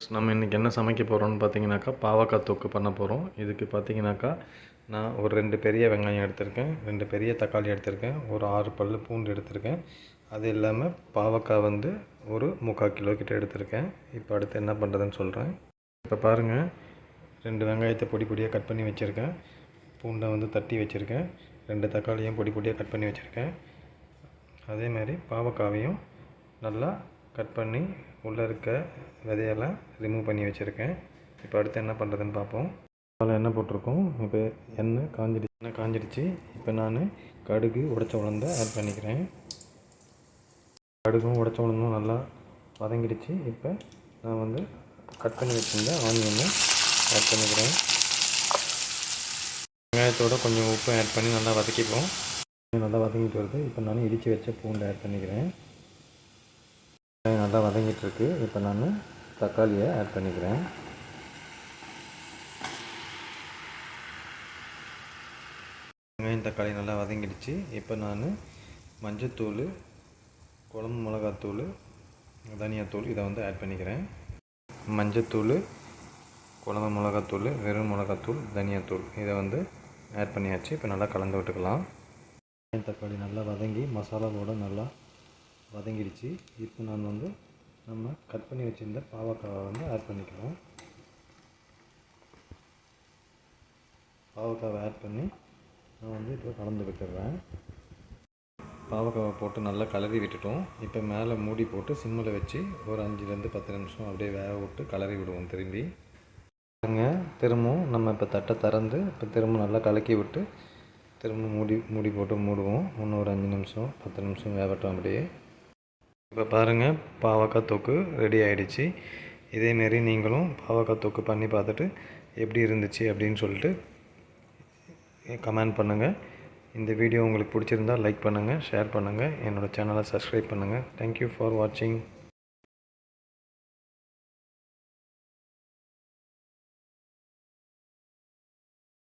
நம்ம இன்றைக்கி என்ன சமைக்க போகிறோம்னு பார்த்தீங்கன்னாக்கா பாவக்காய் தொக்கு பண்ண போகிறோம் இதுக்கு பார்த்தீங்கன்னாக்கா நான் ஒரு ரெண்டு பெரிய வெங்காயம் எடுத்திருக்கேன். ரெண்டு பெரிய தக்காளி எடுத்திருக்கேன். ஒரு ஆறு பல் பூண்டு எடுத்திருக்கேன். அது இல்லாமல் பாவக்காய் வந்து ஒரு முக்கால் கிலோ கிட்ட எடுத்திருக்கேன். இப்போ அடுத்து என்ன பண்ணுறதுன்னு சொல்கிறேன் இப்போ பாருங்கள் ரெண்டு வெங்காயத்தை பொடி பொடியாக கட் பண்ணி வச்சுருக்கேன். பூண்டை வந்து தட்டி வச்சுருக்கேன். ரெண்டு தக்காளியும் பொடி பொடியாக கட் பண்ணி வச்சுருக்கேன். அதே மாதிரி பாவக்காவையும் நல்லா கட் பண்ணி உள்ளே இருக்க விதையெல்லாம் ரிமூவ் பண்ணி வச்சுருக்கேன். இப்போ அடுத்து என்ன பண்ணுறதுன்னு பார்ப்போம். அதில் எண்ணெய் போட்டிருக்கோம். இப்போ எண்ணெய் காஞ்சிடுச்சு. எண்ணெய் காஞ்சிடுச்சு. இப்போ நான் கடுகு உடச்ச உளுந்த ஆட் பண்ணிக்கிறேன். கடுகும் உடச்ச உளுந்தும் நல்லா வதங்கிடுச்சு. இப்போ நான் வந்து கட் பண்ணி வச்சுருந்த ஆனியனை ஆட் பண்ணிக்கிறேன். வெங்காயத்தோட கொஞ்சம் உப்பு ஆட் பண்ணி நல்லா வதக்கிப்போம். நல்லா வதங்கிட்டு வருது. இப்போ நான் இடித்து வச்ச பூண்டு ஆட் பண்ணிக்கிறேன். நல்லா வதங்கிட்டுருக்கு. இப்போ நான் தக்காளியை ஆட் பண்ணிக்கிறேன். வெங்காயம் தக்காளி நல்லா வதங்கிடுச்சு. இப்போ நான் மஞ்சத்தூள் குழம்பு மிளகாத்தூள் தனியாத்தூள் இதை வந்து ஆட் பண்ணிக்கிறேன். மஞ்சத்தூள் குழம்பு மிளகாத்தூள் வெறும் மிளகாத்தூள் தனியாத்தூள் இதை வந்து ஆட் பண்ணியாச்சு. இப்போ நல்லா கலந்து விட்டுக்கலாம். வெங்காயம் தக்காளி நல்லா வதங்கி மசாலாவோட நல்லா வதங்கிடுச்சு. இப்போ நான் வந்து நம்ம கட் பண்ணி வச்சுருந்த பாவக்காவை வந்து ஆட் பண்ணிக்கிறோம். பாவக்காவை ஆட் பண்ணி நான் வந்து இப்போ கலந்து விட்டுடுறேன் பாவக்காவை போட்டு நல்லா கலரி விட்டுட்டோம். இப்போ மேலே மூடி போட்டு சிம்மில் வச்சு ஒரு அஞ்சுலேருந்து பத்து நிமிஷம் அப்படியே வேக விட்டு கலரி விடுவோம் திரும்பி. பாருங்க திரும்பவும் நம்ம இப்போ தட்டை திறந்து இப்போ திரும்ப நல்லா கலக்கி விட்டு திரும்ப மூடி மூடி போட்டு மூடுவோம். இன்னும் ஒரு அஞ்சு நிமிஷம் பத்து நிமிஷம் வேகட்டும் அப்படியே. இப்போ பாருங்கள் பாவக்காய் தொக்கு ரெடி ஆகிடுச்சு இதேமாரி நீங்களும் பாவக்காய் தொக்கு பண்ணி பார்த்துட்டு எப்படி இருந்துச்சு அப்படின்னு சொல்லிட்டு கமெண்ட் பண்ணுங்கள் இந்த வீடியோ உங்களுக்கு பிடிச்சிருந்தால் லைக் பண்ணுங்கள் ஷேர் பண்ணுங்கள் என்னோடய சேனலை சப்ஸ்கிரைப் பண்ணுங்கள் தேங்க்யூ ஃபார் வாட்சிங்